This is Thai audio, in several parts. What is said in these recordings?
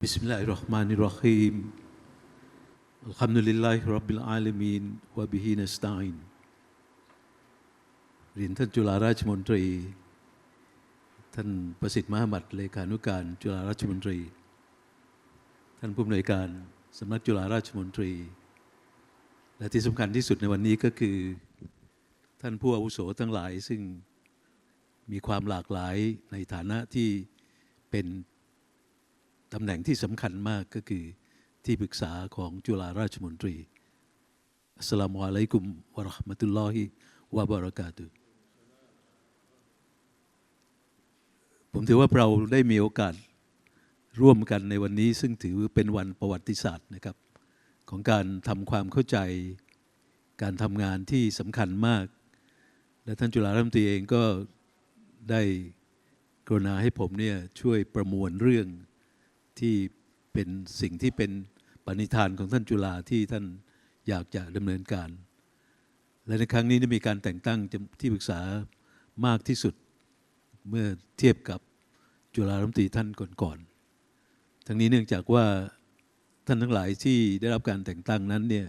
بسم الله الرحمن الرحيم الحمد لله رب العالمين وبه نستعين เรียนท่านจุฬาราชมนตรี ท่านประสิทธิ์มหามัดเลขานุการจุฬาราชมนตรี ท่านผู้อำนวยการสำนักจุฬาราชมนตรี และที่สำคัญที่สุดในวันนี้ก็คือ ท่านผู้อาวุโสทั้งหลายซึ่งมีความหลากหลายในฐานะที่เป็น ตำแหน่งที่สำคัญมากก็คือที่ปรึกษาของจุฬาราชมนตรีอัสสลามุอะลัยกุมวะราะห์มะตุลลอฮิวะบะเราะกาตุผมถือว่าเราได้มีโอกาสร่วมกันในวันนี้ ซึ่งถือเป็นวันประวัติศาสตร์นะครับ ของการทำความเข้าใจ การทำงานที่สำคัญมาก และท่านจุฬารัมตรีเองก็ได้กรุณาให้ผมเนี่ยช่วยประมวลเรื่อง ที่เป็นสิ่งที่เป็นปณิธานของท่านจุฬาที่ท่านอยากจะดำเนินการ และในครั้งนี้ได้มีการแต่งตั้งที่ปรึกษามากที่สุดเมื่อเทียบกับจุฬารัมตีท่านก่อนๆ ทั้งนี้เนื่องจากว่าท่านทั้งหลายที่ได้รับการแต่งตั้งนั้นเนี่ย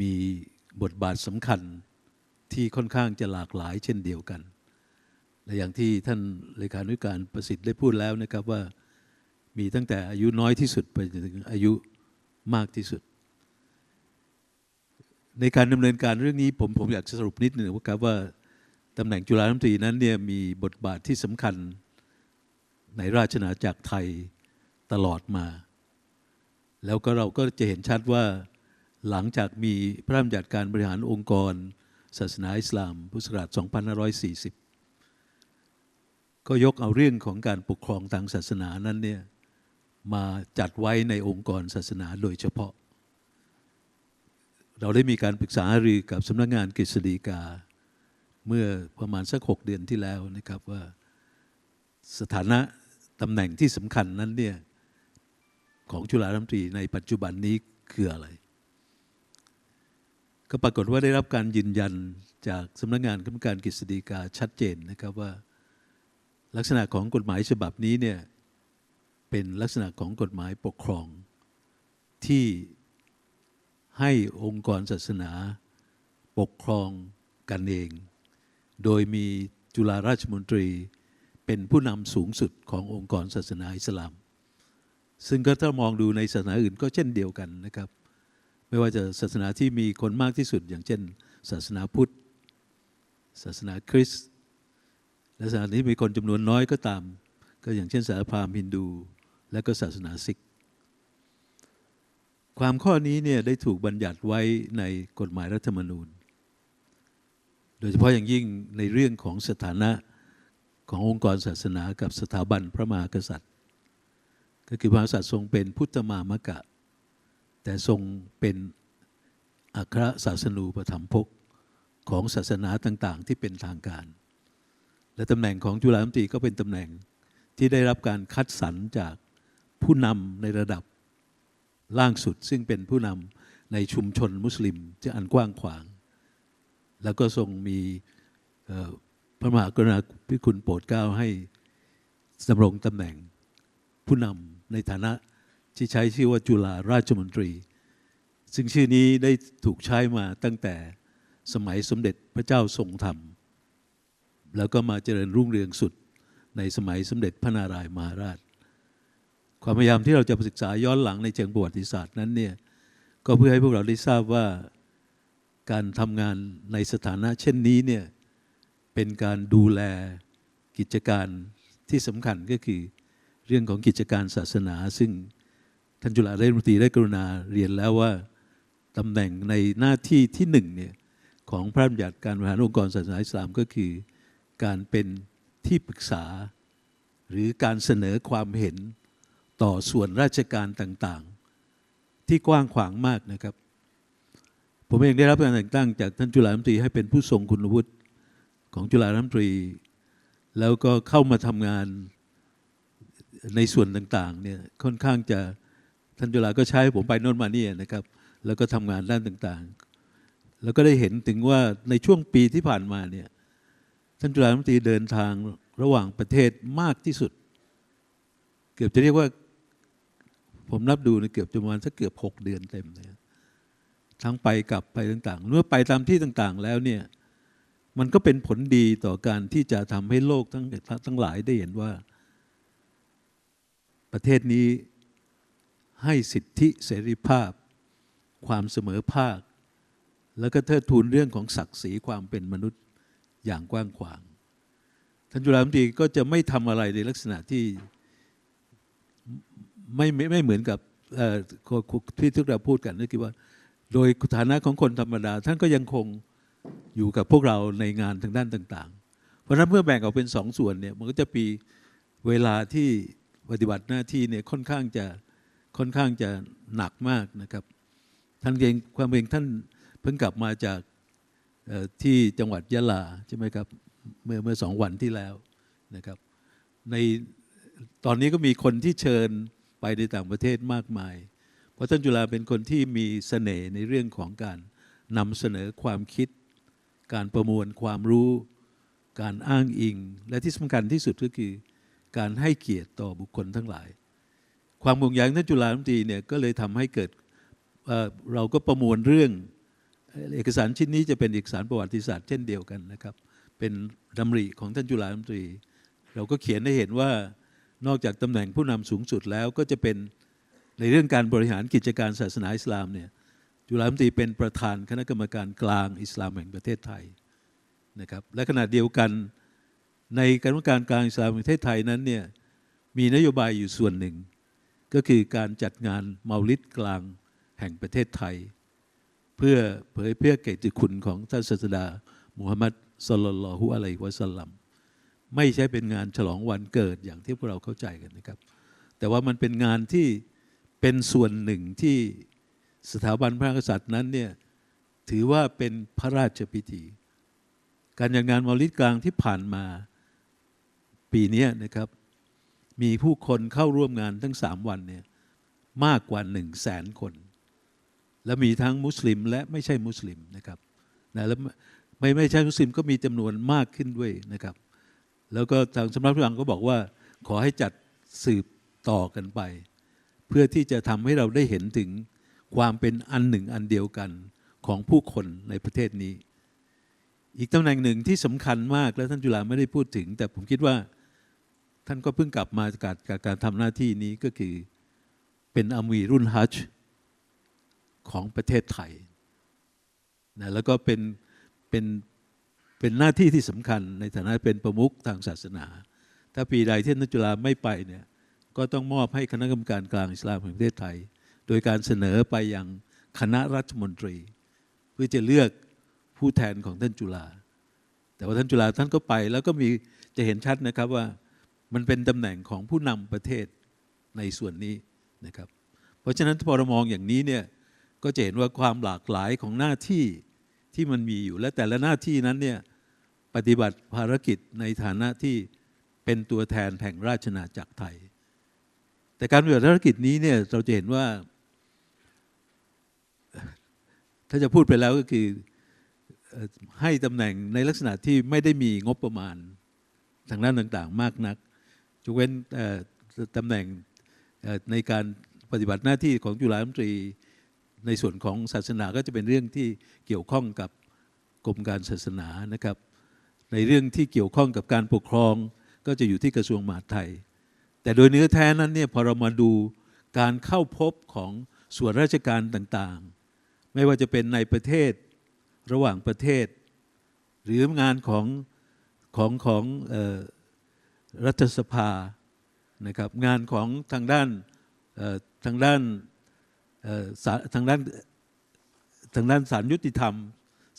มีบทบาทสำคัญที่ค่อนข้างจะหลากหลายเช่นเดียวกัน และอย่างที่ท่านเลขานุการประสิทธิ์ได้พูดแล้วนะครับว่า มีตั้งแต่อายุน้อยที่สุดไปจนถึงอายุมากที่สุด ในการดำเนินการเรื่องนี้ผมผมอยากสรุปนิดหนึ่งว่าครับว่าตำแหน่งจุฬารัมตรีนั้นเนี่ยมีบทบาทที่สำคัญในราชนาจักรไทยตลอดมา แล้วก็เราก็จะเห็นชัดว่าหลังจากมีพระราชบัญญัติการบริหารองค์กร ศาสนาอิสลาม พุทธศักราช 2540 ก็ยกเอาเรื่องของการปกครองทางศาสนานั้นเนี่ย มาจัดไว้ในองค์กรศาสนาโดยเฉพาะ เราได้มีการปรึกษาหารือกับสำนักงานกฤษฎีกา เมื่อประมาณสักหกเดือนที่แล้วนะครับว่าสถานะตำแหน่งที่สำคัญนั้นเนี่ยของจุฬารัมตรีในปัจจุบันนี้คืออะไร ก็ปรากฏว่าได้รับการยืนยันจากสำนักงานกรรมการกฤษฎีกาชัดเจนนะครับว่า ลักษณะของกฎหมายฉบับนี้เนี่ย เป็นลักษณะของกฎหมายปกครอง ที่ให้องค์กรศาสนาปกครองกันเอง โดยมีจุฬาราชมนตรีเป็นผู้นำสูงสุดขององค์กรศาสนาอิสลาม ซึ่งก็ถ้ามองดูในศาสนาอื่นก็เช่นเดียวกันนะครับ ไม่ว่าจะศาสนาที่มีคนมากที่สุด อย่างเช่น ศาสนาพุทธ ศาสนาคริสต์และศาสนาที่มีคนจำนวนน้อยก็ตาม ก็อย่างเช่นศาสนาพราหมณ์ฮินดู และก็ศาสนาซิกความข้อนี้เนี่ยได้ถูกบัญญัติไว้ในกฎหมายรัฐธรรมนูญ โดยเฉพาะอย่างยิ่งในเรื่องของสถานะขององค์กรศาสนากับสถาบันพระมหากษัตริย์ ก็คือพระมหากษัตริย์ทรงเป็นพุทธมามกะ แต่ทรงเป็นอัครศาสนูปถัมภกของศาสนาต่างๆ ที่เป็นทางการ และตำแหน่งของจุฬาลมตรีก็เป็นตำแหน่งที่ได้รับการคัดสรรจาก ผู้นำในระดับล่างสุด ซึ่งเป็นผู้นำในชุมชนมุสลิมที่อันกว้างขวาง แล้วก็ทรงมีพระมหากรุณาธิคุณโปรดเกล้าให้ดำรงตำแหน่งผู้นำในฐานะที่ใช้ชื่อว่าจุฬาราชมนตรี ซึ่งชื่อนี้ได้ถูกใช้มาตั้งแต่สมัยสมเด็จพระเจ้าทรงธรรม แล้วก็มาเจริญรุ่งเรืองสุดในสมัยสมเด็จพระนารายมหาราช ความพยายามที่เราจะศึกษาย้อนหลังในเชิงประวัติศาสตร์นั้นเนี่ยก็เพื่อให้พวกเราได้ทราบว่าการทำงานในสถานะ เช่นนี้เนี่ยเป็นการดูแลกิจการที่สำคัญก็คือเรื่องของกิจการศาสนา ซึ่งท่านจุฬาเรศมนตรีได้กรุณาเรียนแล้วว่าตำแหน่งในหน้าที่ที่หนึ่งเนี่ยของพระบัญญัติการบริหารองค์กรศาสนาอิสลามก็คือ การเป็นที่ปรึกษา หรือการเสนอความเห็น ต่อส่วนราชการต่างๆ ที่กว้างขวางมากนะครับ ผมเองได้รับการแต่งตั้งจากท่านจุฬาลมตรีให้เป็นผู้ทรงคุณวุฒิของจุฬาลมตรี แล้วก็เข้ามาทำงานในส่วนต่างๆเนี่ยค่อนข้างจะท่านจุฬาก็ใช้ผมไปโน่นมานี่นะครับ แล้วก็ทำงานด้านต่างๆ แล้วก็ได้เห็นถึงว่าในช่วงปีที่ผ่านมาเนี่ยท่านจุฬาลมตรีเดินทางระหว่างประเทศมากที่สุด เกือบจะเรียกว่า ผมนับดูเนี่ยเกือบจะประมาณสักเกือบหกเดือนเต็มเลยทั้งไปกลับไปต่างๆ เมื่อไปตามที่ต่างๆ แล้วเนี่ยมันก็เป็นผลดีต่อการที่จะทำให้โลกทั้งทั้งหลายได้เห็นว่า ประเทศนี้ให้สิทธิเสรีภาพ ความเสมอภาค แล้วก็เทิดทูนเรื่องของศักดิ์ศรีความเป็นมนุษย์อย่างกว้างขวางท่านจุฬาลงกรนตรีก็จะไม่ทำอะไรในลักษณะที่ ไม่ไม่ไม่เหมือนกับที่ที่เราพูดกันนั่นคือว่า โดยฐานะของคนธรรมดา ท่านก็ยังคงอยู่กับพวกเราในงานทางด้านต่าง ๆ เพราะฉะนั้นเมื่อแบ่งออกเป็นสองส่วนเนี่ยมันก็จะปีเวลาที่ปฏิบัติหน้าที่เนี่ยค่อนข้างจะค่อนข้างจะหนักมากนะครับ ท่านเองความเองท่านเพิ่งกลับมาจากที่จังหวัดยะลาใช่ไหมครับเมื่อเมื่อสองวันที่แล้วนะครับ ในตอนนี้ก็มีคนที่เชิญ ไปในต่างประเทศมากมาย เพราะท่านจุฬาเป็นคนที่มีเสน่ห์ในเรื่องของการนำเสนอความคิด การประมวลความรู้ การอ้างอิง และที่สำคัญที่สุดก็คือ การให้เกียรติต่อบุคคลทั้งหลาย ความห่วงใยของท่านจุฬาลงตีเนี่ยก็เลยทำให้เกิดเอ่อเราก็ประมวลเรื่องเอกสารชิ้นนี้จะเป็นเอกสารประวัติศาสตร์เช่นเดียวกันนะครับ เป็นดำริของท่านจุฬาลงตรี เราก็เขียนให้เห็นว่า นอกจากตำแหน่งผู้นำสูงสุดแล้วก็จะเป็นในเรื่องการบริหารกิจการศาสนาอิสลามเนี่ยจุฬาลงกรนตรีเป็นประธานคณะกรรมการกลางอิสลามแห่งประเทศไทยนะครับและขณะเดียวกันในคณะกรรมการกลางอิสลามแห่งประเทศไทยนั้นเนี่ยมีนโยบายอยู่ส่วนหนึ่ง ก็คือการจัดงานเมาลิดกลางแห่งประเทศไทย เพื่อเผยเพื่อเกียรติคุณของท่านศาสดามุฮัมมัดสลลัลฮุอะลัยวะสัลลัม ไม่ใช่เป็นงานฉลองวันเกิดอย่างที่พวกเราเข้าใจกันนะครับ แต่ว่ามันเป็นงานที่เป็นส่วนหนึ่งที่สถาบันพระมหากษัตริย์นั้นเนี่ยถือว่าเป็นพระราชพิธี การจัดงานมาลิดกลางที่ผ่านมาปีนี้นะครับ มีผู้คนเข้าร่วมงานทั้งสามวันเนี่ยมากกว่าหนึ่งแสนคน และมีทั้งมุสลิมและไม่ใช่มุสลิมนะครับนะแล้วไม่ไม่ใช่มุสลิมก็มีจำนวนมากขึ้นด้วยนะครับ แล้วก็ทางสำนักพระอังก็บอกว่า ขอให้จัดสืบต่อกันไป เพื่อที่จะทำให้เราได้เห็นถึงความเป็นอันหนึ่งอันเดียวกันของผู้คนในประเทศนี้ อีกตำแหน่งหนึ่งที่สำคัญมากและท่านจุฬาไม่ได้พูดถึง แต่ผมคิดว่าท่านก็เพิ่งกลับมาจากการการทำหน้าที่นี้ก็คือเป็นอามีรุ่นฮัจของประเทศไทยนะแล้วก็เป็นเป็น เป็นหน้าที่ที่สำคัญในฐานะเป็นประมุขทางศาสนา ถ้าปีใดที่ท่านจุฬาไม่ไปเนี่ยก็ต้องมอบให้คณะกรรมการกลางอิสลามแห่งประเทศไทย โดยการเสนอไปยังคณะรัฐมนตรี เพื่อจะเลือกผู้แทนของท่านจุฬาแต่ว่าท่านจุฬาท่านก็ไปแล้วก็มีจะเห็นชัดนะครับว่ามันเป็นตำแหน่งของผู้นำประเทศในส่วนนี้นะครับ เพราะฉะนั้นพอเรามองอย่างนี้เนี่ยก็จะเห็นว่าความหลากหลายของหน้าที่ ที่มันมีอยู่และแต่ละหน้าที่นั้นเนี่ยปฏิบัติภารกิจในฐานะที่เป็นตัวแทนแห่งราชนาจักรไทย แต่การปฏิบัติภารกิจนี้เนี่ยเราจะเห็นว่า ถ้าจะพูดไปแล้วก็คือให้ตำแหน่งในลักษณะที่ไม่ได้มีงบประมาณทางด้านต่างๆ มากนักยกเว้นตำแหน่งในการปฏิบัติหน้าที่ของจุฬาลงกรนตรี ในส่วนของศาสนาก็จะเป็นเรื่องที่เกี่ยวข้องกับกรมการศาสนานะครับ ในเรื่องที่เกี่ยวข้องกับการปกครอง ก็จะอยู่ที่กระทรวงมหาดไทย แต่โดยเนื้อแท้นั้นเนี่ยพอเรามาดูการเข้าพบของส่วนราชการต่างๆ ไม่ว่าจะเป็นในประเทศระหว่างประเทศ หรืองานของของของออรัฐสภานะครับงานของทางด้านทางด้าน ทางด้านทางด้านศาลยุติธรรม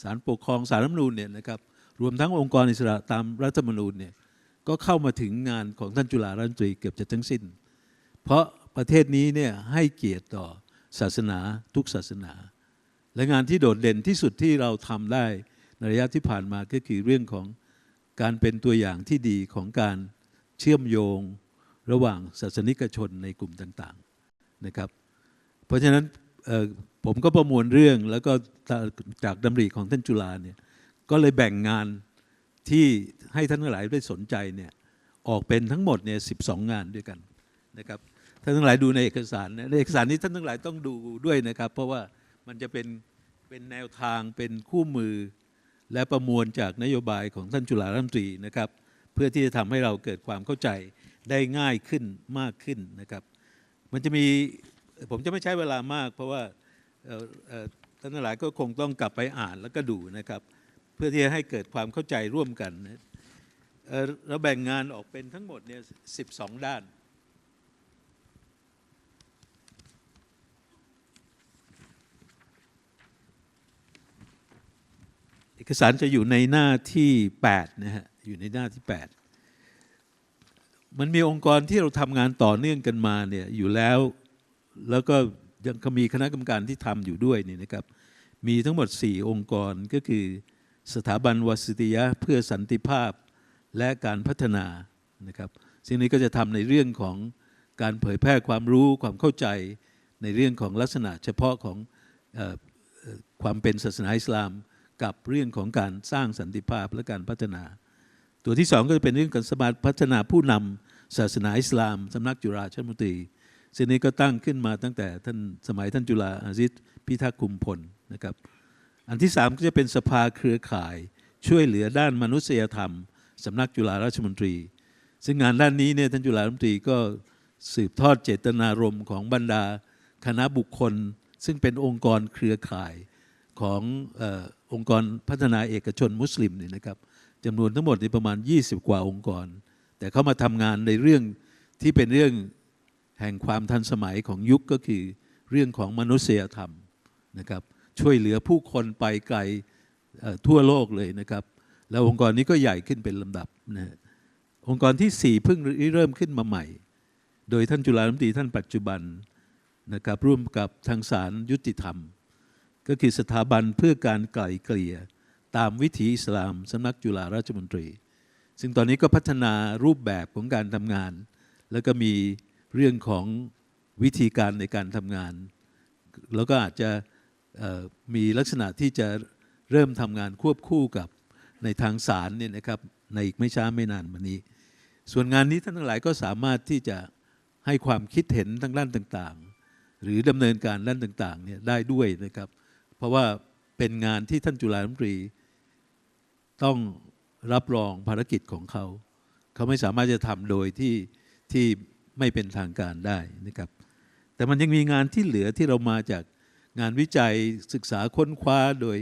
ศาลปกครองศาลรัฐมนูญเนี่ยนะครับรวมทั้งองค์กรอิสระตามรัฐธรรมนูญเนี่ยก็เข้ามาถึงงานของท่านจุฬารัฐมนตรีเกือบจะทั้งสิ้น เพราะประเทศนี้เนี่ยให้เกียรติต่อศาสนาทุกศาสนา และงานที่โดดเด่นที่สุดที่เราทำได้ในระยะที่ผ่านมาก็คือเรื่องของการเป็นตัวอย่างที่ดีของการเชื่อมโยงระหว่างศาสนิกชนในกลุ่มต่างๆนะครับ เพราะฉะนั้นผมก็ประมวลเรื่องแล้วก็จากดำริของท่านจุฬาเนี่ยก็เลยแบ่งงานที่ให้ท่านทั้งหลายได้สนใจเนี่ยออกเป็นทั้งหมดเนี่ยสิงานด้วยกันนะครับท่านทั้งหลายดูในเอกสารนะในเอกสารนี้ท่านทั้งหลายต้องดูด้วยนะครับ เพราะว่ามันจะเป็นเป็นแนวทางเป็นคู่มือ และประมวลจากนโยบายของท่านจุฬารัมตรีนะครับ เพื่อที่จะทำให้เราเกิดความเข้าใจได้ง่ายขึ้นมากขึ้นนะครับ มันจะมี ผมจะไม่ใช้เวลามาก เพราะว่าท่านหลายก็คงต้องกลับไปอ่านแล้วก็ดูนะครับ เพื่อที่จะให้เกิดความเข้าใจร่วมกันเราแบ่งงานออกเป็นทั้งหมดเนี่ย12ด้านเอกสารจะอยู่ในหน้าที่8นะฮะอยู่ในหน้าที่ 8 มันมีองค์กรที่เราทำงานต่อเนื่องกันมาเนี่ยอยู่แล้ว แล้วก็ยังมีคณะกรรมการที่ทำอยู่ด้วยนี่นะครับ มีทั้งหมด 4 องค์กรก็คือสถาบันวสิทยะเพื่อสันติภาพและการพัฒนานะครับซึ่งนี้ก็จะทำในเรื่องของการเผยแพร่ความรู้ความเข้าใจในเรื่องของลักษณะเฉพาะของออความเป็นศาสนาอิสลาม กับเรื่องของการสร้างสันติภาพและการพัฒนา ตัวที่สองก็จะเป็นเรื่องการสมาพัฒนาผู้นำศาสนาอิสลามสำนักจุฬาชนมนตรี ซึ่งนี้ก็ตั้งขึ้นมาตั้งแต่ท่านสมัยท่านจุฬาอาซิษพิทักษ์คุมพลนะครับ อันที่สามก็จะเป็นสภาเครือข่าย ช่วยเหลือด้านมนุษยธรรมสำนักจุฬาราชมนตรี ซึ่งงานด้านนี้เนี่ยท่านจุฬารัฐมนตรีก็สืบทอดเจตนารมณ์ของบรรดาคณะบุคคล ซึ่งเป็นองค์กรเครือข่ายของอองค์กรพัฒนาเอกชนมุสลิมเนี่ยนะครับจำนวนทั้งหมดนี่ประมาณ 20 กว่าองค์กร แต่เขามาทำงานในเรื่องที่เป็นเรื่อง แห่งความทันสมัยของยุคก็คือเรื่องของมนุษยธรรมนะครับช่วยเหลือผู้คนไปไกลทั่วโลกเลยนะครับ แล้วองค์กรนี้ก็ใหญ่ขึ้นเป็นลำดับนะองค์กรที่สี่เพิ่งเริ่มขึ้นมาใหม่ โดยท่านจุฬาลมตรีท่านปัจจุบันนะครับร่วมกับทางศาลยุติธรรม ก็คือสถาบันเพื่อการไกล่เกลี่ยตามวิถีอิสลามสำนักจุฬาราชมนตรี ซึ่งตอนนี้ก็พัฒนารูปแบบของการทำงาน แล้วก็มี เรื่องของวิธีการในการทำงาน แล้วก็อาจจะมีลักษณะที่จะเริ่มทำงานควบคู่กับในทางศาลเนี่ยนะครับในอีกไม่ช้าไม่นานมานี้ ส่วนงานนี้ท่านทั้งหลายก็สามารถที่จะให้ความคิดเห็นทางด้านต่างๆ หรือดำเนินการด้านต่างๆเนี่ยได้ด้วยนะครับ เพราะว่าเป็นงานที่ท่านจุฬาลมตรี ต้องรับรองภารกิจของเขา เขาไม่สามารถจะทำโดยที่ที่ ไม่เป็นทางการได้นะครับ แต่มันยังมีงานที่เหลือที่เรามาจากงานวิจัยศึกษาค้นคว้าโดย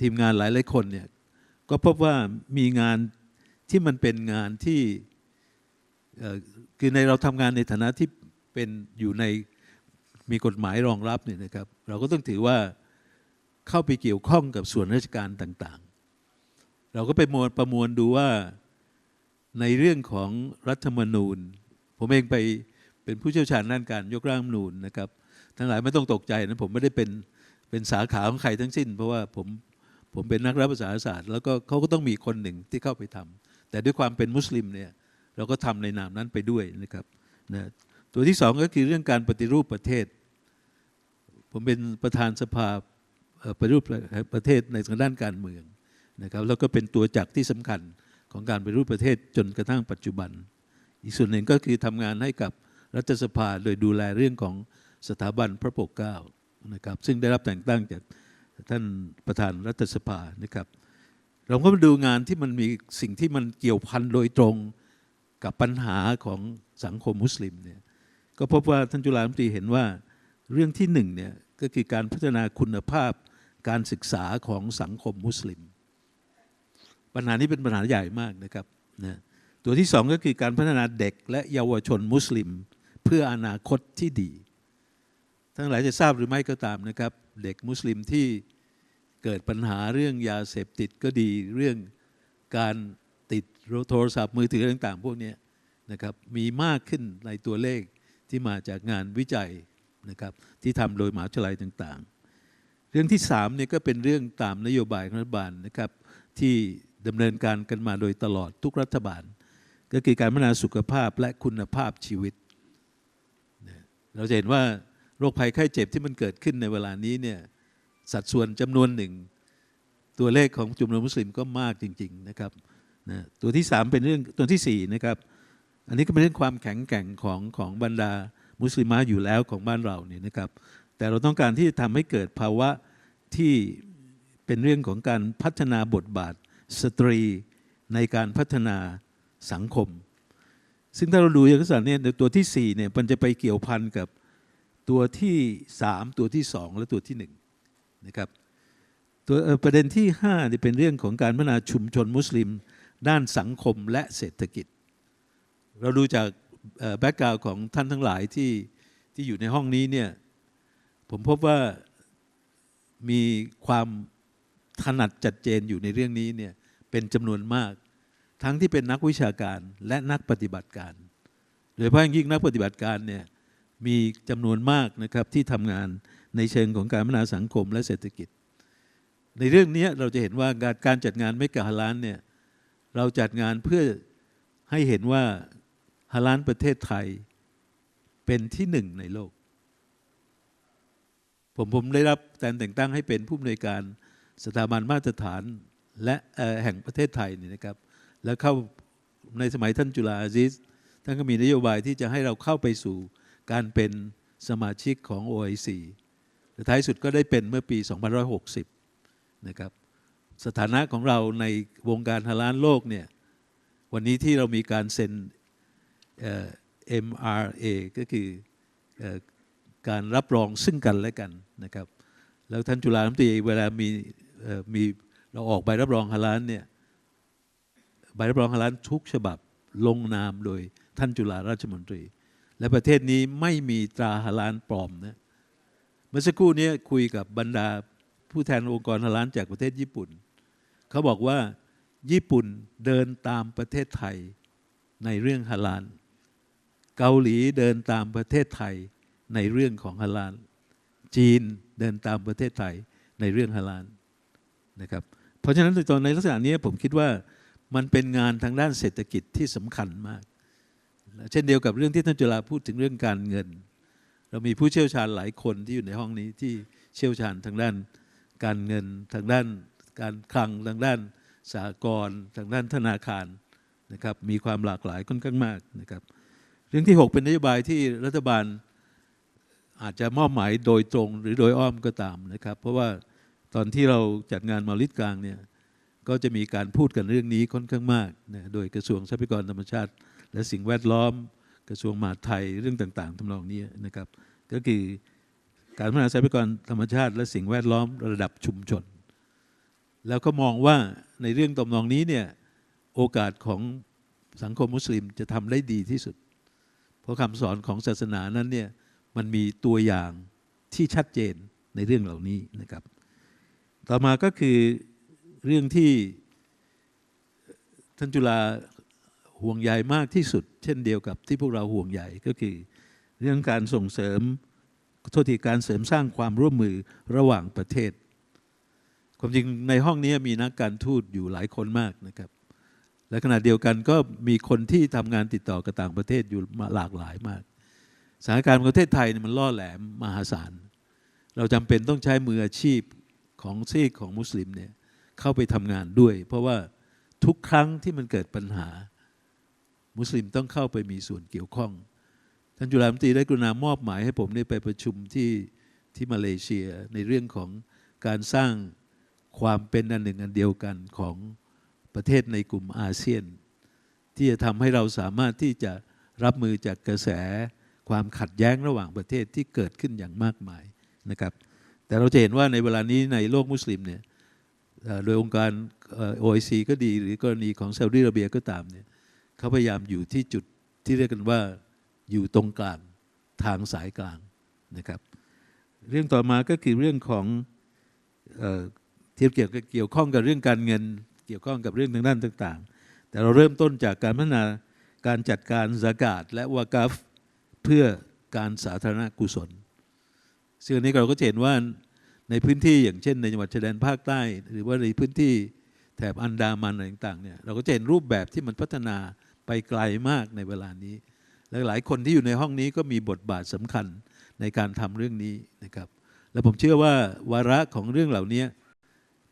ทีมงานหลายหลายคนเนี่ยก็พบว่ามีงานที่มันเป็นงานที่คือในเราทำงานในฐานะที่เป็นอยู่ในมีกฎหมายรองรับเนี่ยนะครับ เราก็ต้องถือว่าเข้าไปเกี่ยวข้องกับส่วนราชการต่างๆ เราก็ไปมวลประมวลดูว่าในเรื่องของรัฐธรรมนูญ ผมเองไปเป็นผู้เชี่ยวชาญด้านการยกร่างรัฐมนูญนะครับ ทั้งหลายไม่ต้องตกใจนะผมไม่ได้เป็นเป็นสาขาของใครทั้งสิ้น เพราะว่าผมผมเป็นนักรัฐประศาศาสตร์ แล้วก็เขาก็ต้องมีคนหนึ่งที่เข้าไปทำแต่ด้วยความเป็นมุสลิมเนี่ยเราก็ทำในนามนั้นไปด้วยนะครับนะตัวที่สองก็คือเรื่องการปฏิรูปประเทศ ผมเป็นประธานสภาปฏิรูปประเทศในทางด้านการเมืองนะครับแล้วก็เป็นตัวจักรที่สำคัญของการปฏิรูปประเทศจนกระทั่งปัจจุบัน อีกส่วนหนึ่งก็คือทำงานให้กับรัฐสภาโดยดูแลเรื่องของสถาบันพระปกเกล้านะครับซึ่งได้รับแต่งตั้งจากท่านประธานรัฐสภานะครับ เราก็มาดูงานที่มันมีสิ่งที่มันเกี่ยวพันโดยตรงกับปัญหาของสังคมมุสลิมเนี่ยก็พบว่าท่านจุฬาลมตรีเห็นว่าเรื่องที่หนึ่งเนี่ยก็คือการพัฒนาคุณภาพการศึกษาของสังคมมุสลิม ปัญหานี้เป็นปัญหาใหญ่มากนะครับนะ ตัวที่สองก็คือการพัฒนาเด็กและเยาวชนมุสลิม เพื่ออนาคตที่ดี ทั้งหลายจะทราบหรือไม่ก็ตามนะครับ เด็กมุสลิมที่เกิดปัญหาเรื่องยาเสพติดก็ดี เรื่องการติดโทรศัพท์มือถือต่างๆ พวกนี้นะครับมีมากขึ้นในตัวเลขที่มาจากงานวิจัยนะครับที่ทำโดยมหาวิทยาลัยต่างๆ เรื่องที่สามเนี่ยก็เป็นเรื่องตามนโยบายของรัฐบาลนะครับที่ดำเนินการกันมาโดยตลอดทุกรัฐบาล ก็คือการพัฒนาสุขภาพและคุณภาพชีวิต เราจะเห็นว่าโรคภัยไข้เจ็บที่มันเกิดขึ้นในเวลานี้เนี่ยสัดส่วนจำนวนหนึ่ง ตัวเลขของจำนวนมุสลิมก็มากจริง ๆนะครับนะตัวที่สามเป็นเรื่องตัวที่สี่นะครับอันนี้ก็เป็นเรื่องความแข็งแกร่งของของบรรดามุสลิมะอยู่แล้วของบ้านเราเนี่ยนะครับ แต่เราต้องการที่จะทำให้เกิดภาวะที่เป็นเรื่องของการพัฒนาบทบาทสตรีในการพัฒนา สังคม ซึ่งถ้าเราดูเอกสารเนี่ยตัวที่4เนี่ยมันจะไปเกี่ยวพันกับตัวที่ 3 ตัวที่ 2 และตัวที่1นะครับตัวประเด็นที่5เนี่ยเป็นเรื่องของการพัฒนาชุมชนมุสลิม ด้านสังคมและเศรษฐกิจ เราดูจากแบ็กกราวของท่านทั้งหลายที่ที่อยู่ในห้องนี้เนี่ยผมพบว่ามีความถนัดจัดเจนอยู่ในเรื่องนี้เนี่ยเป็นจำนวนมาก ทั้งที่เป็นนักวิชาการและนักปฏิบัติการ โดยเฉพาะอย่างยิ่งนักปฏิบัติการเนี่ยมีจำนวนมากนะครับที่ทำงานในเชิงของการพัฒนาสังคมและเศรษฐกิจ ในเรื่องนี้เราจะเห็นว่าการการจัดงานไม่กะฮาลานเนี่ยเราจัดงานเพื่อให้เห็นว่าฮาลานประเทศไทยเป็นที่หนึ่งในโลก ผมผมได้รับการแต่งตั้งให้เป็นผู้อำนวยการสถาบันมาตรฐานและแห่งประเทศไทยนี่นะครับ แล้วเข้าในสมัยท่านจุลาอาซิสท่านก็มีนโยบายที่จะให้เราเข้าไปสู่การเป็นสมาชิกของ OIC แต่ท้ายสุดก็ได้เป็นเมื่อปี 2560 นะครับ สถานะของเราในวงการฮาลาลโลกเนี่ย วันนี้ที่เรามีการเซ็นเอ่อ MRA ก็คืออการรับรองซึ่งกันและกันนะครับ แล้วท่านจุฬาลำตรีเวลามีมีเราออกใบรับรองฮาลาลเนี่ย ใบรับรองฮาลาลทุกฉบับลงนามโดยท่านจุฬาราชมนตรี และประเทศนี้ไม่มีตราฮาลาลปลอมนะเมื่อสักครู่นี้คุยกับบรรดาผู้แทนองค์กรฮาลาลจากประเทศญี่ปุ่น เขาบอกว่าญี่ปุ่นเดินตามประเทศไทยในเรื่องฮาลาลเกาหลีเดินตามประเทศไทยในเรื่องของฮาลาลจีนเดินตามประเทศไทยในเรื่องฮาลาลนะครับ เพราะฉะนั้นในตอนในลักษณะนี้ผมคิดว่า มันเป็นงานทางด้านเศรษฐกิจที่สำคัญมาก เช่นเดียวกับเรื่องที่ท่านจุฬาพูดถึงเรื่องการเงิน เรามีผู้เชี่ยวชาญหลายคนที่อยู่ในห้องนี้ที่เชี่ยวชาญทางด้านการเงิน ทางด้านการคลังทางด้านสหกรณ์ทางด้านธนาคารนะครับมีความหลากหลายค่อนข้างมากนะครับ เรื่องที่ 6 เป็นนโยบายที่รัฐบาลอาจจะมอบหมายโดยตรงหรือโดยอ้อมก็ตามนะครับ เพราะว่าตอนที่เราจัดงานมาลิดกลางเนี่ย ก็จะมีการพูดกันเรื่องนี้ค่อนข้างมากนะโดยกระทรวงทรัพยากรธรรมชาติ และสิ่งแวดล้อม กระทรวงมหาดไทยเรื่องต่าง ๆทำนองนี้นะครับ ก็คือการพัฒนาทรัพยากรธรรมชาติ และสิ่งแวดล้อมระดับชุมชน แล้วก็มองว่าในเรื่องตำนองนี้เนี่ยโอกาสของสังคมมุสลิมจะทำได้ดีที่สุด เพราะคำสอนของศาสนานั้นเนี่ยมันมีตัวอย่างที่ชัดเจนในเรื่องเหล่านี้นะครับ ต่อมาก็คือ เรื่องที่ท่านจุฬาห่วงใยมากที่สุด เช่นเดียวกับที่พวกเราห่วงใยก็คือ เรื่องการส่งเสริมโทษทีการเสริมสร้างความร่วมมือระหว่างประเทศ ความจริงในห้องนี้มีนักการทูตอยู่หลายคนมากนะครับ และขณะเดียวกันก็มีคนที่ทำงานติดต่อกับต่างประเทศอยู่มาหลากหลายมากสถานการณ์ประเทศไทยมันล่อแหลมมหาศาล เราจำเป็นต้องใช้มืออาชีพของซีกของมุสลิมเนี่ย เข้าไปทำงานด้วย เพราะว่าทุกครั้งที่มันเกิดปัญหา มุสลิมต้องเข้าไปมีส่วนเกี่ยวข้อง ท่านจุฬาลมตีได้กรุณามอบหมายให้ผมได้ไปประชุมที่ที่มาเลเซียในเรื่องของการสร้างความเป็นอันหนึ่งอันเดียวกันของประเทศในกลุ่มอาเซียน ที่จะทำให้เราสามารถที่จะรับมือจากกระแสความขัดแย้งระหว่างประเทศที่เกิดขึ้นอย่างมากมายนะครับ แต่เราจะเห็นว่าในเวลานี้ในโลกมุสลิมเนี่ย โดยองค์การโอไอซีก็ดีหรือกรณีของซาอุดิอาระเบียก็ตามเนี่ยเขาพยายามอยู่ที่จุดที่เรียกกันว่าอยู่ตรงกลางทางสายกลางนะครับ เรื่องต่อมาก็คือเรื่องของเที่เกี่ยวกับเกี่ยวข้องกับเรื่องการเงิน เกี่ยวข้องกับเรื่องทางด้านต่างๆ แต่เราเริ่มต้นจากการพัฒนาการจัดการสากาศและวากาฟเพื่อการสาธารณกุศลซึ่งอันนี้เราก็เห็นว่า ในพื้นที่อย่างเช่น ในจังหวัดชายแดนภาคใต้ หรือว่าในพื้นที่แถบอันดามันอะไรต่างๆเนี่ยเราก็จะเห็นรูปแบบที่มันพัฒนาไปไกลมากในเวลานี้และหลายคนที่อยู่ในห้องนี้ก็มีบทบาทสำคัญในการทำเรื่องนี้นะครับ และผมเชื่อว่าวาระของเรื่องเหล่านี้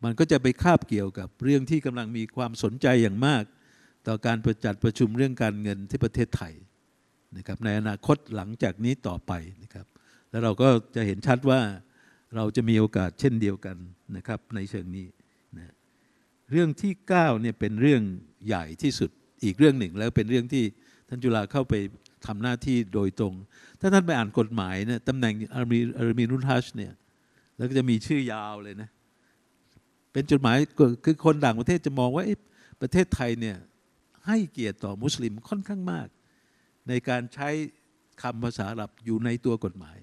มันก็จะไปคาบเกี่ยวกับเรื่องที่กำลังมีความสนใจอย่างมาก ต่อการประจัดประชุมเรื่องการเงินที่ประเทศไทยนะครับในอนาคตหลังจากนี้ต่อไปนะครับ แล้วเราก็จะเห็นชัดว่า เราจะมีโอกาสเช่นเดียวกันนะครับในเชิงนี้นะเรื่องที่9เนี่ยเป็นเรื่องใหญ่ที่สุดอีกเรื่องหนึ่ง แล้วเป็นเรื่องที่ท่านจุฬาเข้าไปทำหน้าที่โดยตรง ถ้าท่านไปอ่านกฎหมายเนี่ยตำแหน่งอารมีอารมีนุทัชเนี่ยแล้วก็จะมีชื่อยาวเลยนะ เป็นจดหมายคือคนต่างประเทศจะมองว่าประเทศไทยเนี่ยให้เกียรติต่อมุสลิมค่อนข้างมาก ในการใช้คำภาษาอาหรับอยู่ในตัวกฎหมาย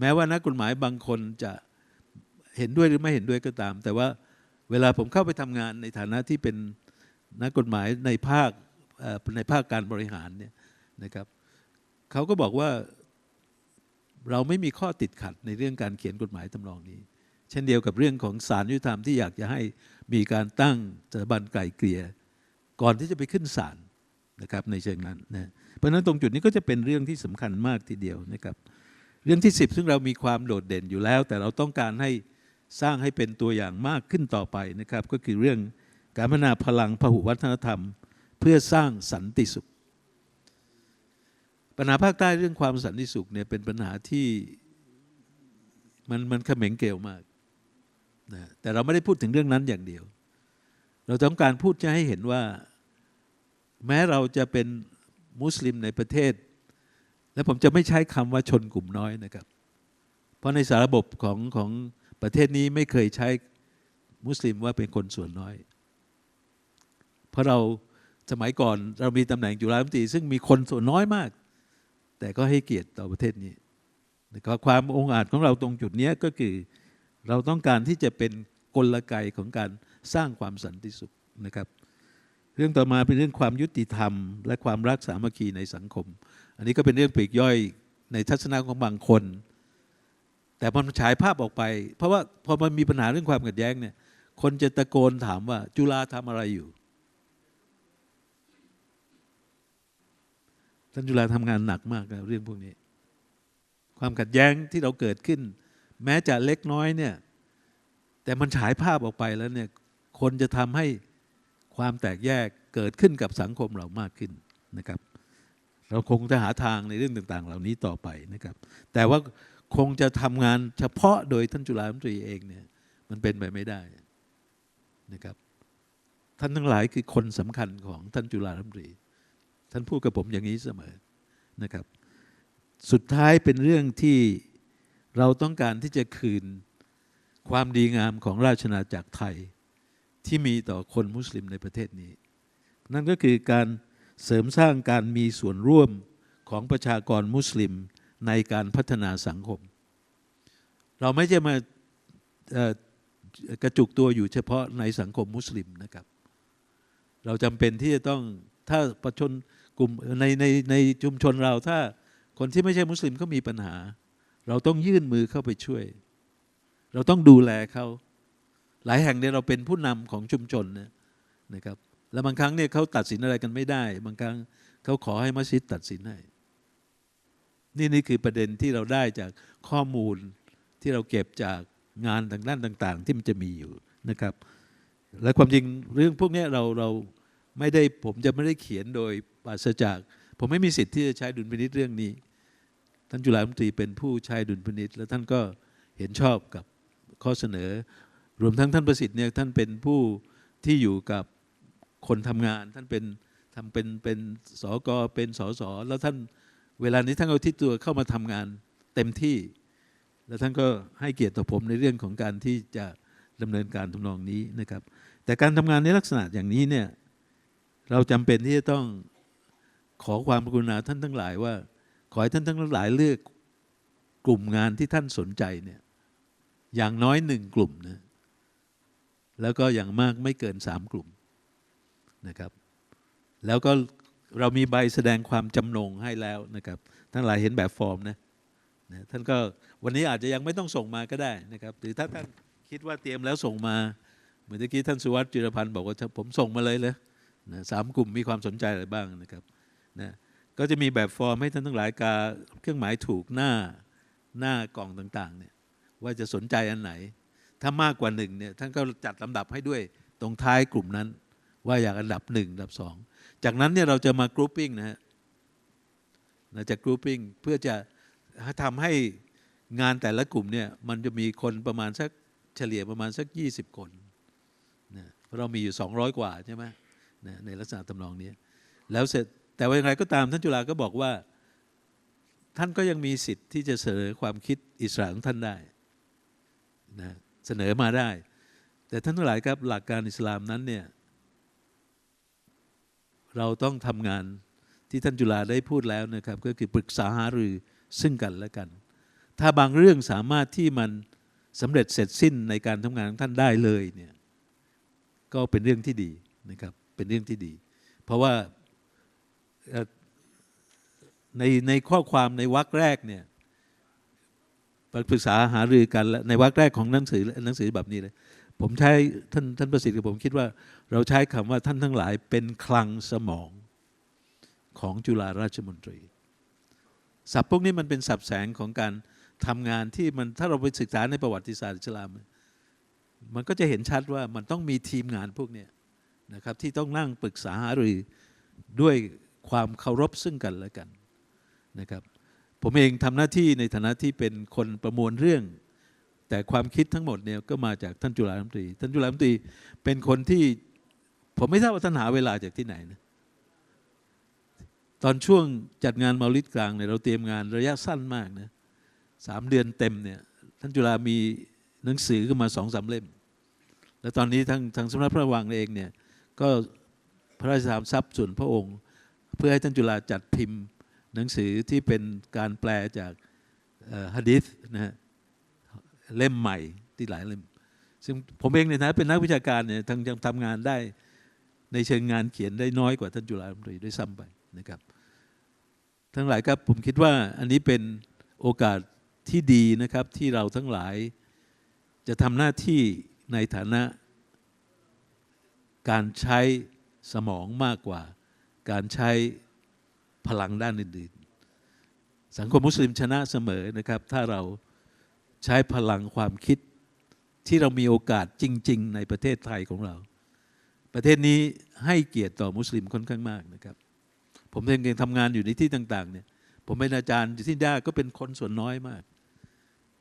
แม้ว่านักกฎหมายบางคนจะเห็นด้วยหรือไม่เห็นด้วยก็ตาม แต่ว่าเวลาผมเข้าไปทำงานในฐานะที่เป็นนักกฎหมายในภาคในภาคการบริหารเนี่ยนะครับเขาก็บอกว่าเราไม่มีข้อติดขัดในเรื่องการเขียนกฎหมายทำนองนี้ เช่นเดียวกับเรื่องของศาลยุติธรรมที่อยากจะให้มีการตั้งสถาบันไกลเกลี่ยก่อนที่จะไปขึ้นศาลนะครับในเชิงนั้นนะเพราะฉะนั้นตรงจุดนี้ก็จะเป็นเรื่องที่สำคัญมากทีเดียวนะครับ เรื่องที่ 10 ซึ่งเรามีความโดดเด่นอยู่แล้ว แต่เราต้องการให้สร้างให้เป็นตัวอย่างมากขึ้นต่อไปนะครับ ก็คือเรื่องการพัฒนาพลังพหุวัฒนธรรม เพื่อสร้างสันติสุข ปัญหาภาคใต้เรื่องความสันติสุขเนี่ยเป็นปัญหาที่มันมันเขม็งเกลมากนะแต่เราไม่ได้พูดถึงเรื่องนั้นอย่างเดียว เราต้องการพูดจะให้เห็นว่า แม้เราจะเป็นมุสลิมในประเทศ และผมจะไม่ใช้คำว่าชนกลุ่มน้อยนะครับ เพราะในสารระบบของของประเทศนี้ไม่เคยใช้มุสลิมว่าเป็นคนส่วนน้อย เพราะเราสมัยก่อนเรามีตำแหน่งจุฬาธิมตรีซึ่งมีคนส่วนน้อยมาก แต่ก็ให้เกียรติต่อประเทศนี้ความองอาจของเราตรงจุดนี้ก็คือเราต้องการที่จะเป็นกลไกของการสร้างความสันติสุขนะครับ เรื่องต่อมาเป็นเรื่องความยุติธรรม และความรักสามัคคีในสังคม อันนี้ก็เป็นเรื่องปลีกย่อยในทัศนะของบางคน แต่มันฉายภาพออกไป เพราะว่าพอมันมีปัญหาเรื่องความขัดแย้งเนี่ย คนจะตะโกนถามว่า จุฬาทำอะไรอยู่ ท่านจุฬาทำงานหนักมากนะเรื่องพวกนี้ ความขัดแย้งที่เราเกิดขึ้น แม้จะเล็กน้อยเนี่ย แต่มันฉายภาพออกไปแล้วเนี่ย คนจะทำให้ความแตกแยกเกิดขึ้นกับสังคมเรามากขึ้นนะครับ เราคงจะหาทางในเรื่องต่าง ๆ เหล่านี้ต่อไปนะครับ แต่ว่าคงจะทำงานเฉพาะโดยท่านจุฬาลมตรีเองเนี่ยมันเป็นไปไม่ได้นะครับ ท่านทั้งหลายคือคนสำคัญของท่านจุฬาลมตรีท่านพูดกับผมอย่างนี้เสมอนะครับ สุดท้ายเป็นเรื่องที่เราต้องการที่จะคืนความดีงามของราชนาจักรไทยที่มีต่อคนมุสลิมในประเทศนี้ นั่นก็คือการ เสริมสร้างการมีส่วนร่วมของประชากรมุสลิมในการพัฒนาสังคม เราไม่ใช่มากระจุกตัวอยู่เฉพาะในสังคมมุสลิมนะครับ เราจำเป็นที่จะต้องถ้าประชนกลุ่มในในในชุมชนเราถ้าคนที่ไม่ใช่มุสลิมเขามีปัญหา เราต้องยื่นมือเข้าไปช่วย เราต้องดูแลเขาหลายแห่งเนี่ยเราเป็นผู้นำของชุมชนนะครับ แล้วบางครั้งเนี่ยเขาตัดสินอะไรกันไม่ได้ บางครั้งเขาขอให้มัสยิดตัดสินให้นี่นี่คือประเด็นที่เราได้จากข้อมูลที่เราเก็บจากงานต่างด้านต่าง ๆ ที่มันจะมีอยู่นะครับ และความจริงเรื่องพวกนี้เราเราไม่ได้ผมจะไม่ได้เขียนโดยปราศจาก ผมไม่มีสิทธิ์ที่จะใช้ดุลพินิษเรื่องนี้ ท่านจุฬาลมตรีเป็นผู้ใช้ดุลพินิษและท่านก็เห็นชอบกับข้อเสนอ รวมทั้งท่านประสิทธิ์เนี่ยท่านเป็นผู้ที่อยู่กับ คนทำงาน ท่านเป็นทำเป็นเป็นสกเป็นสสแล้วท่านเวลานี้ท่านเอาที่ตัวเข้ามาทำงานเต็มที่ แล้วท่านก็ให้เกียรติต่อผมในเรื่องของการที่จะดำเนินการทำนองนี้นะครับ แต่การทำงานในลักษณะอย่างนี้เนี่ยเราจำเป็นที่จะต้องขอความกรุณาท่านทั้งหลายว่า ขอให้ท่านทั้งหลายเลือกกลุ่มงานที่ท่านสนใจเนี่ยอย่างน้อยหนึ่งกลุ่มนะแล้วก็อย่างมากไม่เกินสามกลุ่ม นะครับ แล้วก็เรามีใบแสดงความจำนงให้แล้วนะครับทั้งหลายเห็นแบบฟอร์มนะนะท่านก็วันนี้อาจจะยังไม่ต้องส่งมาก็ได้นะครับ หรือถ้าท่านคิดว่าเตรียมแล้วส่งมา เหมือนเมื่อกี้ท่านสุวัสดิ์จิรพันธ์บอกว่าผมส่งมาเลยเลยนะสามกลุ่มมีความสนใจอะไรบ้างนะครับนะก็จะมีแบบฟอร์มให้ท่านทั้งหลายกาเครื่องหมายถูกหน้าหน้ากล่องต่างๆเนี่ยว่าจะสนใจอันไหน ถ้ามากกว่าหนึ่งเนี่ยท่านก็จัดลำดับให้ด้วยตรงท้ายกลุ่มนั้น ว่าอยากอันดับหนึ่งอันดับสองจากนั้นเนี่ยเราจะมากรุ๊ปปิ้งนะฮะนะจะ grouping เพื่อจะทำให้งานแต่ละกลุ่มเนี่ยมันจะมีคนประมาณสักเฉลี่ยประมาณสัก 20 คนนะเพราะเรามีอยู่ 200 กว่าใช่ไหมนะในลักษณะทำนองนี้แล้วเสร็จแต่ว่าอย่างไรก็ตามท่านจุฬาก็บอกว่า ท่านก็ยังมีสิทธิ์ที่จะเสนอความคิดอิสระของท่านได้นะเสนอมาได้ แต่ท่านทั้งหลายครับหลักการอิสลามนั้นเนี่ย เราต้องทำงานที่ท่านจุฬาได้พูดแล้วนะครับ ก็คือปรึกษาหารือซึ่งกันและกัน ถ้าบางเรื่องสามารถที่มันสำเร็จเสร็จสิ้นในการทำงานของท่านได้เลยเนี่ยก็เป็นเรื่องที่ดีนะครับเป็นเรื่องที่ดี เพราะว่าในในข้อความในวรรคแรกเนี่ยปรึกษาหารือกันในวรรคแรกของหนังสือหนังสือแบบนี้เลยผมใช้ท่านท่านประสิทธิ์กับผมคิดว่า เราใช้คำว่าท่านทั้งหลายเป็นคลังสมองของจุฬาราชมนตรี ศัพท์พวกนี้มันเป็นศัพท์แสงของการทำงานที่มันถ้าเราไปศึกษาในประวัติศาสตร์อิสลาม มันก็จะเห็นชัดว่ามันต้องมีทีมงานพวกนี้นะครับที่ต้องนั่งปรึกษาหารือด้วยความเคารพซึ่งกันและกันนะครับผมเองทำหน้าที่ในฐานะที่เป็นคนประมวลเรื่อง แต่ความคิดทั้งหมดเนี่ยก็มาจากท่านจุฬาลมตรี ท่านจุฬาลมตรีเป็นคนที่ ผมไม่ทราบว่าท่านหาเวลาจากที่ไหนนะตอนช่วงจัดงานมาลิดกลางเนี่ยเราเตรียมงานระยะสั้นมากนะสามเดือนเต็มเนี่ยท่านจุฬามีหนังสือขึ้นมาสองสามเล่ม แล้วตอนนี้ทางทางสำนักพระวังเองเนี่ยก็พระราชทานทรัพย์ส่วนพระองค์ เพื่อให้ท่านจุฬาจัดพิมพ์หนังสือที่เป็นการแปลจากฮะดิษนะฮะเล่มใหม่ที่หลายเล่มซึ่งผมเองเนี่ยนะเป็นนักวิชาการเนี่ยทางยังทำงานได้ ในเชิงงานเขียนได้น้อยกว่าท่านจุฬาลมตรีด้วยซ้ำไปนะครับ ทั้งหลายครับผมคิดว่าอันนี้เป็นโอกาสที่ดีนะครับที่เราทั้งหลายจะทำหน้าที่ในฐานะ การใช้สมองมากกว่า การใช้พลังด้านอื่นๆ สังคมมุสลิมชนะเสมอนะครับ ถ้าเราใช้พลังความคิดที่เรามีโอกาสจริง ๆ ในประเทศไทยของเรา ประเทศนี้ให้เกียรติต่อมุสลิมค่อนข้างมากนะครับ ผมเองเองทำงานอยู่ในที่ต่างๆเนี่ยผมเป็นอาจารย์ที่นิด้าก็เป็นคนส่วนน้อยมาก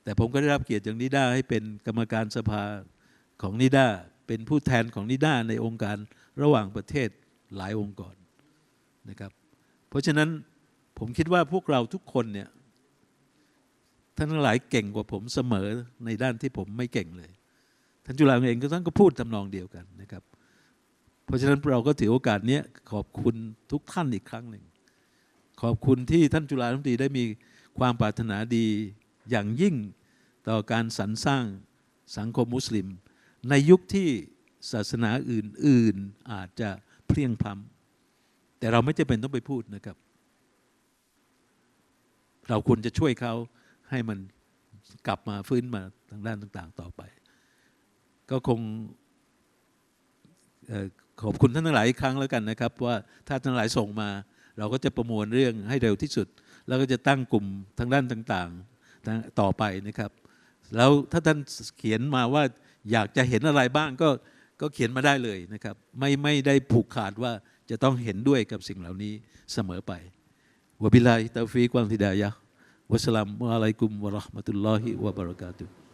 แต่ผมก็ได้รับเกียรติจากนิด้าให้เป็นกรรมการสภาของนิด้าเป็นผู้แทนของนิด้าในองค์การระหว่างประเทศหลายองค์กรนะครับ เพราะฉะนั้นผมคิดว่าพวกเราทุกคนเนี่ยท่านทั้งหลายเก่งกว่าผมเสมอในด้านที่ผมไม่เก่งเลย ท่านจุฬาเองก็ท่านก็พูดทำนองเดียวกันนะครับ เพราะฉะนั้นเราก็ถือโอกาสเนี้ยขอบคุณทุกท่านอีกครั้งหนึ่ง ขอบคุณที่ท่านจุฬาลมตรีได้มีความปรารถนาดีอย่างยิ่งต่อการสรรสร้างสังคมมุสลิม ในยุคที่ศาสนาอื่น ๆ อาจจะเพลียงพล้ำแต่เราไม่จำเป็นต้องไปพูดนะครับ เราควรจะช่วยเขาให้มันกลับมาฟื้นมาทางด้านต่าง ๆ ต่อไป ก็คง ขอบคุณท่านทั้งหลายอีกครั้งแล้วกันนะครับ ว่าถ้าท่านทั้งหลายส่งมา เราก็จะประมวลเรื่องให้เร็วที่สุด แล้วก็จะตั้งกลุ่มทางด้านต่างๆต่อไปนะครับ แล้วถ้าท่านเขียนมาว่าอยากจะเห็นอะไรบ้างก็ก็เขียนมาได้เลยนะครับ ไม่ไม่ได้ผูกขาดว่าจะต้องเห็นด้วยกับสิ่งเหล่านี้เสมอไปวบิลลาฮิตาฟีกวามทิดายะวัสลามุอะลัยกุมวะราะห์มะตุลลอฮิวะบะเราะกาตุฮ์